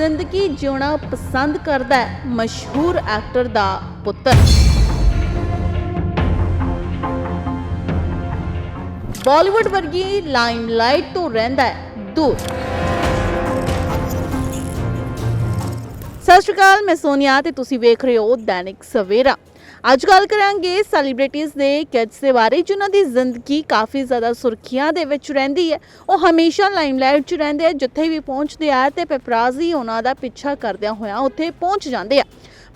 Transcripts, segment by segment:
ਜ਼ਿੰਦਗੀ ਜਿਉਣਾ ਪਸੰਦ ਕਰਦਾ ਹੈ, ਮਸ਼ਹੂਰ ਐਕਟਰ ਦਾ ਪੁੱਤਰ। ਬਾਲੀਵੁੱਡ ਵਰਗੀ ਲਾਈਮਲਾਈਟ ਤੋਂ ਰਹਿੰਦਾ ਹੈ, ਦੂਰ। ਸਤਿ ਸ਼੍ਰੀ ਅਕਾਲ, ਮੈਂ ਸੋਨੀਆ ਤੇ ਤੁਸੀਂ ਵੇਖ ਰਹੇ ਹੋ ਦੈਨਿਕ ਸਵੇਰਾ। ਅੱਜ ਗੱਲ ਕਰਾਂਗੇ ਸੈਲੀਬ੍ਰਿਟੀਆਂ ਦੇ ਕਿਡਸ ਦੇ ਬਾਰੇ, ਜਿਨ੍ਹਾਂ ਦੀ ਜ਼ਿੰਦਗੀ ਕਾਫੀ ਜ਼ਿਆਦਾ ਸੁਰਖੀਆਂ ਦੇ ਵਿੱਚ ਰਹਿੰਦੀ ਹੈ। ਉਹ ਹਮੇਸ਼ਾ ਲਾਈਮਲਾਈਟ 'ਚ ਰਹਿੰਦੇ ਆ, ਜਿੱਥੇ ਵੀ ਪਹੁੰਚਦੇ ਆ ਤੇ ਪੈਪਰਾਜ਼ੀ ਉਹਨਾਂ ਦਾ ਪਿੱਛਾ ਕਰਦਿਆਂ ਹੋਇਆਂ ਉੱਥੇ ਪਹੁੰਚ ਜਾਂਦੇ ਆ।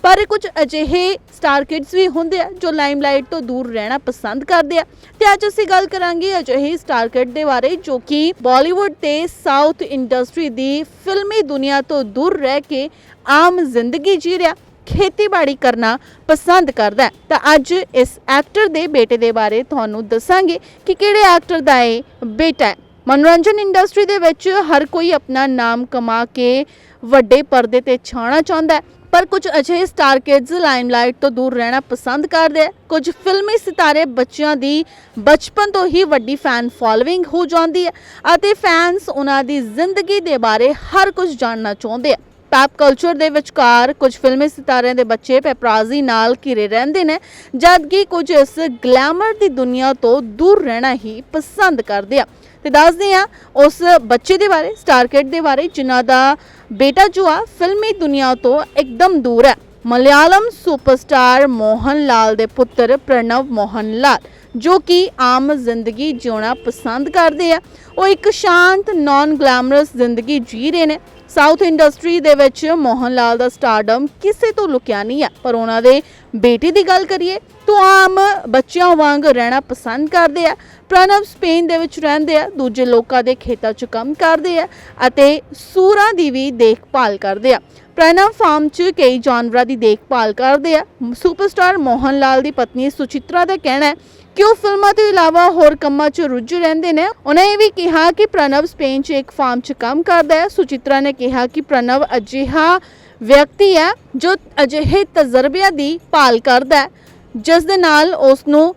ਪਰ ਕੁਝ ਅਜਿਹੇ ਸਟਾਰ ਕਿਡਸ ਵੀ ਹੁੰਦੇ ਆ, ਜੋ ਲਾਈਮਲਾਈਟ ਤੋਂ ਦੂਰ ਰਹਿਣਾ ਪਸੰਦ ਕਰਦੇ ਆ। ਤੇ ਅੱਜ ਅਸੀਂ ਗੱਲ ਕਰਾਂਗੇ ਅਜਿਹੇ ਸਟਾਰ ਕਿਡ ਦੇ ਬਾਰੇ, ਜੋ ਕਿ ਬਾਲੀਵੁੱਡ ਤੇ ਸਾਊਥ ਇੰਡਸਟਰੀ ਦੀ ਫਿਲਮੀ ਦੁਨੀਆ ਤੋਂ ਦੂਰ ਰਹਿ ਕੇ ਆਮ ਜ਼ਿੰਦਗੀ ਜੀ ਰਿਹਾ। ਖੇਤੀਬਾੜੀ ਕਰਨਾ ਪਸੰਦ ਕਰਦਾ ਹੈ। ਤਾਂ ਅੱਜ ਇਸ ਐਕਟਰ ਦੇ ਬੇਟੇ ਦੇ ਬਾਰੇ ਤੁਹਾਨੂੰ ਦੱਸਾਂਗੇ ਕਿ ਕਿਹੜੇ ਐਕਟਰ ਦਾ ਇਹ ਬੇਟਾ ਹੈ। ਮਨੋਰੰਜਨ ਇੰਡਸਟਰੀ ਦੇ ਵਿੱਚ ਹਰ ਕੋਈ ਆਪਣਾ ਨਾਮ ਕਮਾ ਕੇ ਵੱਡੇ ਪਰਦੇ ਤੇ ਛਾਣਾ ਚਾਹੁੰਦਾ ਹੈ। ਪਰ ਕੁਝ ਅਜਿਹੇ ਸਟਾਰ ਕਿਡਸ ਲਾਈਮਲਾਈਟ ਤੋਂ ਦੂਰ ਰਹਿਣਾ ਪਸੰਦ ਕਰਦੇ ਆ। ਕੁਝ ਫਿਲਮੀ ਸਿਤਾਰੇ ਬੱਚਿਆਂ ਦੀ ਬਚਪਨ ਤੋਂ ਹੀ ਵੱਡੀ ਫੈਨ ਫਾਲੋਇੰਗ ਹੋ ਜਾਂਦੀ ਹੈ ਅਤੇ ਫੈਨਸ ਉਹਨਾਂ ਦੀ ਜ਼ਿੰਦਗੀ ਦੇ ਬਾਰੇ ਹਰ ਕੁਝ ਜਾਣਨਾ ਚਾਹੁੰਦੇ ਆ। ਪੈਪ ਕਲਚਰ ਦੇ ਵਿਚਕਾਰ ਕੁਝ ਫਿਲਮੀ ਸਿਤਾਰਿਆਂ ਦੇ ਬੱਚੇ ਪੈਪਰਾਜ਼ੀ ਨਾਲ ਘਿਰੇ ਰਹਿੰਦੇ ਨੇ, ਜਦਕਿ ਕੁਝ ਇਸ ਗਲੈਮਰ ਦੀ ਦੁਨੀਆ ਤੋਂ ਦੂਰ ਰਹਿਣਾ ਹੀ ਪਸੰਦ ਕਰਦੇ ਆ। ਤੇ ਦੱਸਦੇ ਆ, ਉਸ ਬੱਚੇ ਦੇ ਬਾਰੇ ਸਟਾਰ ਦੇ ਬਾਰੇ, ਜਿਨ੍ਹਾਂ ਦਾ ਬੇਟਾ ਜੋ ਆ ਫਿਲਮੀ ਦੁਨੀਆ ਤੋਂ ਇੱਕਦਮ ਦੂਰ ਹੈ। ਮਲਿਆਲਮ ਸੁਪਰਸਟਾਰ ਮੋਹਨ ਲਾਲ ਦੇ ਪੁੱਤਰ ਪ੍ਰਣਵ ਮੋਹਨ ਲਾਲ, ਜੋ ਕਿ ਆਮ ਜ਼ਿੰਦਗੀ ਜਿਉਣਾ ਪਸੰਦ ਕਰਦੇ ਆ। ਉਹ ਇੱਕ ਸ਼ਾਂਤ ਨਾਨ ਗਲੈਮਰਸ ਜ਼ਿੰਦਗੀ ਜੀ ਰਹੇ ਨੇ। ਸਾਊਥ ਇੰਡਸਟਰੀ ਦੇ ਵਿੱਚ ਮੋਹਨ ਲਾਲ ਦਾ ਸਟਾਰਡਮ ਕਿਸੇ ਤੋਂ ਲੁਕਿਆ ਨਹੀਂ ਹੈ ਪਰ ਉਹਨਾਂ ਦੇ ਬੇਟੇ ਦੀ ਗੱਲ ਕਰੀਏ ਤਾਂ ਆਮ ਬੱਚਿਆਂ ਵਾਂਗ ਰਹਿਣਾ ਪਸੰਦ ਕਰਦੇ ਆ। ਪ੍ਰਣਵ ਸਪੇਨ ਦੇ ਵਿੱਚ ਰਹਿੰਦੇ ਆ, ਦੂਜੇ ਲੋਕਾਂ ਦੇ ਖੇਤਾਂ 'ਚ ਕੰਮ ਕਰਦੇ ਆ ਅਤੇ ਸੂਰਾਂ ਦੀ ਵੀ ਦੇਖਭਾਲ ਕਰਦੇ ਆ। ਪ੍ਰਣਵ ਫਾਰਮ 'ਚ ਕਈ ਜਾਨਵਰਾਂ ਦੀ ਦੇਖਭਾਲ ਕਰਦੇ ਆ। ਸੁਪਰਸਟਾਰ ਮੋਹਨ ਲਾਲ ਦੀ ਪਤਨੀ ਸੁਚਿਤਰਾ ਦਾ ਕਹਿਣਾ ਹੈ ਕਿ ਉਹ ਫਿਲਮਾਂ ਤੋਂ ਇਲਾਵਾ ਹੋਰ ਕੰਮਾਂ 'ਚ ਰੁੱਝੇ ਰਹਿੰਦੇ ਨੇ। ਉਹਨਾਂ ਇਹ ਵੀ ਕਿਹਾ ਕਿ ਪ੍ਰਣਵ ਸਪੇਨ 'ਚ ਇੱਕ ਫਾਰਮ 'ਚ ਕੰਮ ਕਰਦਾ ਹੈ। ਸੁਚਿਤਰਾ ਨੇ ਕਿਹਾ ਕਿ ਪ੍ਰਣਵ ਅਜਿਹਾ ਵਿਅਕਤੀ ਹੈ ਜੋ ਅਜਿਹੇ ਤਜਰਬਿਆਂ ਦੀ ਭਾਲ ਕਰਦਾ ਹੈ, ਜਿਸ ਦੇ ਨਾਲ ਉਸ ਨੂੰ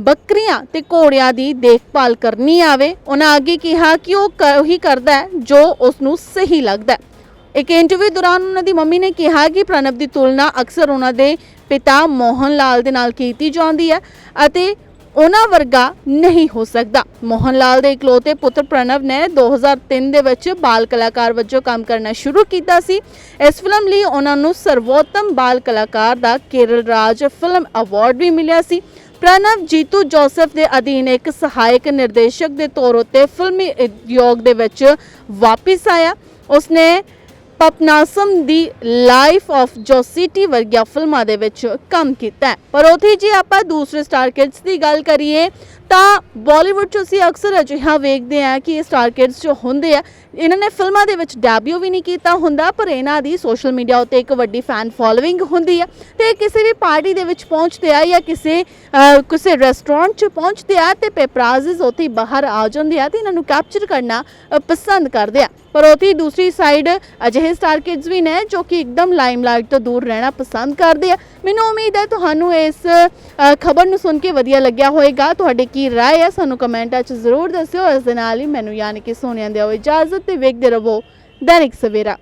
ਬੱਕਰੀਆਂ ਤੇ ਘੋੜਿਆਂ ਦੀ ਦੇਖਭਾਲ ਕਰਨੀ ਆਵੇ। ਉਹਨਾਂ ਅੱਗੇ ਕਿਹਾ ਕਿ ਉਹ ਕ- ਉਹੀ ਕਰਦਾ ਹੈ ਜੋ ਉਸ ਨੂੰ ਸਹੀ ਲੱਗਦਾ ਹੈ। ਇੱਕ ਇੰਟਰਵਿਊ ਦੌਰਾਨ ਉਹਨਾਂ ਦੀ ਮੰਮੀ ਨੇ ਕਿਹਾ ਕਿ ਪ੍ਰਣਵ ਦੀ ਤੁਲਨਾ ਅਕਸਰ ਉਹਨਾਂ ਦੇ ਪਿਤਾ ਮੋਹਨ ਲਾਲ ਦੇ ਨਾਲ ਕੀਤੀ ਜਾਂਦੀ ਹੈ ਅਤੇ ਉਹਨਾਂ ਵਰਗਾ ਨਹੀਂ ਹੋ ਸਕਦਾ। ਮੋਹਨ ਲਾਲ ਦੇ ਇਕਲੌਤੇ ਪੁੱਤਰ ਪ੍ਰਣਵ ਨੇ 2003 ਦੇ ਵਿੱਚ ਬਾਲ ਕਲਾਕਾਰ ਵਜੋਂ ਕੰਮ ਕਰਨਾ ਸ਼ੁਰੂ ਕੀਤਾ ਸੀ। ਇਸ ਫਿਲਮ ਲਈ ਉਹਨਾਂ ਨੂੰ ਸਰਵੋਤਮ ਬਾਲ ਕਲਾਕਾਰ ਦਾ ਕੇਰਲ ਰਾਜ ਫਿਲਮ ਅਵਾਰਡ ਵੀ ਮਿਲਿਆ ਸੀ। ਪ੍ਰਣਵ ਜੀਤੂ ਜੋਸਫ ਦੇ ਅਧੀਨ ਇੱਕ ਸਹਾਇਕ ਨਿਰਦੇਸ਼ਕ ਦੇ ਤੌਰ ਉੱਤੇ ਫਿਲਮੀ ਉਦਯੋਗ ਦੇ ਵਿੱਚ ਵਾਪਸ ਆਇਆ। ਉਸਨੇ ਪਪਨਾਸਮ ਦੀ ਲਾਈਫ ਆਫ ਜੋਸਿਟੀ ਵਰਗੀਆਂ ਫਿਲਮਾਂ ਦੇ ਵਿੱਚ ਕੰਮ ਕੀਤਾ ਪਰ ਉਥੇ ਜੇ ਆਪਾਂ ਦੂਸਰੇ ਸਟਾਰ ਕਿਡਸ ਦੀ ਗੱਲ ਕਰੀਏ ਤਾਂ ਬਾਲੀਵੁੱਡ 'ਚ ਅਸੀਂ ਅਕਸਰ ਅਜਿਹਾ ਵੇਖਦੇ ਹਾਂ ਕਿ ਇਹ ਸਟਾਰ ਕਿਡਸ ਜੋ ਹੁੰਦੇ ਆ, ਇਹਨਾਂ ਨੇ ਫਿਲਮਾਂ ਦੇ ਵਿੱਚ ਡੈਬਿਊ ਵੀ ਨਹੀਂ ਕੀਤਾ ਹੁੰਦਾ, ਪਰ ਇਹਨਾਂ ਦੀ ਸੋਸ਼ਲ ਮੀਡੀਆ ਉੱਤੇ ਇੱਕ ਵੱਡੀ ਫੈਨ ਫੋਲੋਇੰਗ ਹੁੰਦੀ ਆ। ਤੇ ਇਹ ਕਿਸੇ ਵੀ ਪਾਰਟੀ ਦੇ ਵਿੱਚ ਪਹੁੰਚਦੇ ਆ ਜਾਂ ਕਿਸੇ ਕਿਸੇ ਰੈਸਟੋਰੈਂਟ 'ਚ ਪਹੁੰਚਦੇ ਆ ਤੇ ਪੇਪਰਾਜ਼ਸ ਉੱਥੇ ਬਾਹਰ ਆ ਜਾਂਦੇ ਆ ਤੇ ਇਹਨਾਂ ਨੂੰ ਕੈਪਚਰ ਕਰਨਾ ਪਸੰਦ ਕਰਦੇ ਆ। ਪਰ ਉਥੇ ਦੂਸਰੀ ਸਾਈਡ ਅਜਿਹੇ ਸਟਾਰ ਕਿਡਸ ਵੀ ਨੇ ਜੋ ਕਿ ਇੱਕਦਮ ਲਾਈਮਲਾਈਟ ਤੋਂ ਦੂਰ ਰਹਿਣਾ ਪਸੰਦ ਕਰਦੇ ਆ। ਮੈਨੂੰ ਉਮੀਦ ਹੈ ਤੁਹਾਨੂੰ ਇਸ ਖਬਰ ਨੂੰ ਸੁਣ ਕੇ ਵਧੀਆ ਲੱਗਿਆ ਹੋਵੇਗਾ ਤੁਹਾਡੇ ਕੀ ਰਾਏ ਹੈ ਸਾਨੂੰ ਕਮੈਂਟਾਂ 'ਚ ਜ਼ਰੂਰ ਦੱਸਿਓ, ਇਸ ਦੇ ਨਾਲ ਹੀ ਮੈਨੂੰ ਯਾਨੀ ਕਿ ਸੋਨੀਆ ਦਿਓ ਇਜਾਜ਼ਤ ਤੇ ਵੇਖਦੇ ਰਹੋ ਦੈਨਿਕ ਸਵੇਰਾ।